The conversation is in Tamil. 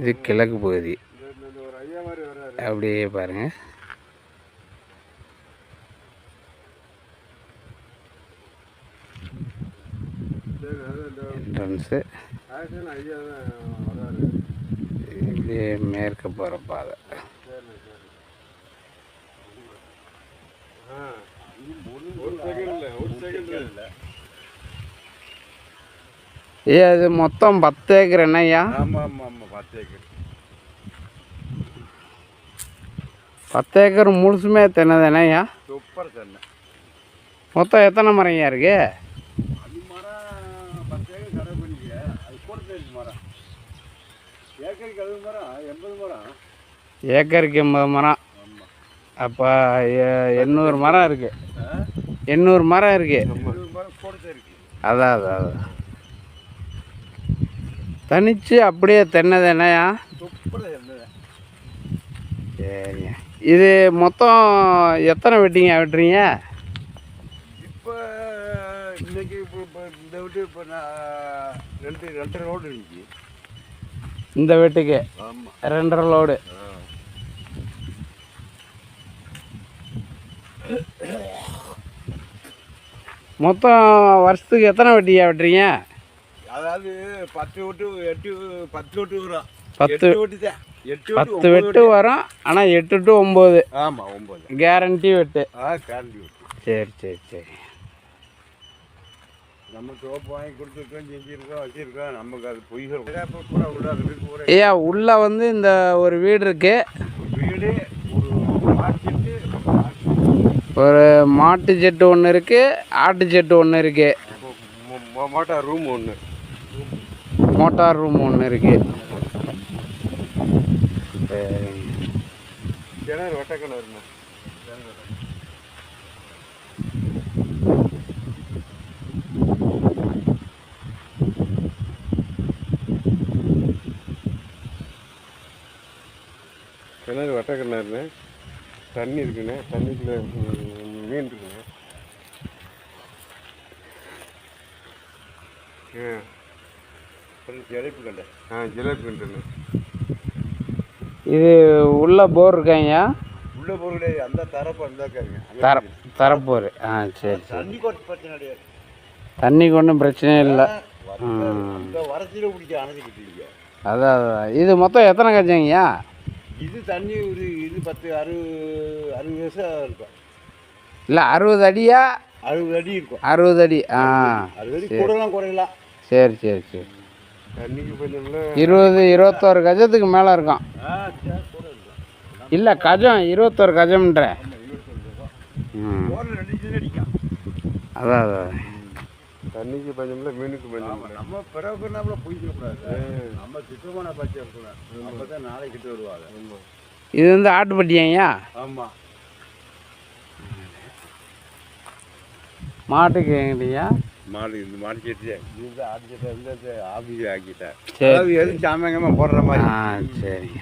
இது கிழக்கு பகுதி. அப்படியே பாருங்கள் என்ட்ரன்ஸு இப்படியே மேற்க போகிற பாதை. ஒரு செகண்ட் இல்லை ஒரு செகண்ட் இல்லை. ஏ அது மொத்தம் பத்து ஏக்கர் ஆமாம் பத்து ஏக்கர். முழுசுமே தென்னது என்னய்யா சூப்பர் தென்னை. மொத்தம் எத்தனை மரம்யா இருக்கு? ஏக்கருக்கு எண்பது மரம். அப்போ எண்ணூறு மரம் இருக்கு. எண்ணூறு மரம் இருக்கு. எழுபது மரம் கூட இருக்கு அதான் அதான் அதான். தனிச்சு அப்படியே தென்னது தென்னை சரிங்க. இது மொத்தம் எத்தனை வெட்டிங்க வெட்டுறீங்க? இப்போ இன்னைக்கு இப்போ இந்த விட்டு இப்போ நான் ரெண்டு ரெண்டரை ரோடு இருந்துச்சு இந்த வெட்டுக்கு? ரெண்டரை லோடு. மொத்தம் வருஷத்துக்கு எத்தனை வெட்டியா வெட்டுறீங்க? அதாவது பத்து விட்டு எட்டு பத்து விட்டு வரும் பத்து விட்டு தான் பத்து வெட்டு வரும் ஆனால் எட்டு டு ஒம்பது ஆமாம் ஒம்பது கேரண்டி வெட்டு ஆ கேரண்டி விட்டு சரி சரி சரி நம்ம சோப்பு வாங்கி கொடுத்துருக்கோம் செஞ்சுருக்கோம் வச்சுருக்கோம் நமக்கு அது பொய் சொல்ல பூரா விடாது பூரா ஐயா உள்ளே வந்து இந்த ஒரு வீடு இருக்கு வீடு ஒரு மாட்டு செட்டு ஒன்று இருக்கு ஆட்டு செட்டு ஒன்று இருக்கு மோட்டார் ரூம் ஒன்று மோட்டார் ரூம் ஒன்று இருக்கு. கிணறு வட்ட கிணறுண்ணே கிணறு வெட்ட கிணறுண்ணே தண்ணி இருக்குண்ணே. தண்ணிக்குள்ளே மீன் இருக்குண்ணே. ஆ ஜிலேபி கண்டை ஆ ஜிலேபி கண்டுண்ணே இது உள்ள போர் இருக்காங்கய்யா உள்ள பொருளே அந்த தரப்பு அந்த இருக்காங்க தர தரப்போர். ஆ சரி சரி. தண்ணி கொட்டு பிரச்சனை கிடையாது தண்ணிக்கு ஒன்றும் பிரச்சனை இல்லை. இந்த வரத்தில பிடிக்க அணைச்சிக்கிட்டீங்க அதான் அதான். இது மொத்தம் எத்தனை கஜங்கய்யா இது தண்ணி ஒரு இது பத்து அறுபது அறுபது வருஷம் இருக்கும் இல்லை அறுபது அடியா? அறுபது அடி இருக்கும். அறுபது அடி. ஆ அறுபது அடி கூடலாம் குறையலாம். சரி சரி சரி. இருபது இருபத்தோரு கஜத்துக்கு மேலே இருக்கும் இல்லை கஜம் இருபத்தோரு கஜம்ன்றேன் ம். அதான் அதான். தண்ணிக்கு பஞ்சம் இல்லை மீனுக்கு பஞ்சம் இல்லை நம்ம பிறகு நம்மள போய்க்கக்கூடாது நம்ம சுத்தமான பச்சை இருக்கணும். அப்போ தான் நாளைக்கு கிட்ட வருவாங்க. இது வந்து ஆட்டுப்பட்டியாங்கய்யா ஆமாம் மாட்டுக்கு எங்கிட்டயா? மாடு இந்த மாடு செட்டு இது ஆடு செட்டை வந்து ஆஃபீஸ் ஆக்கிட்டேன் சரி அதாவது எதுவும் சாமியங்கமாக போடுற மாதிரி? ஆ சரிங்க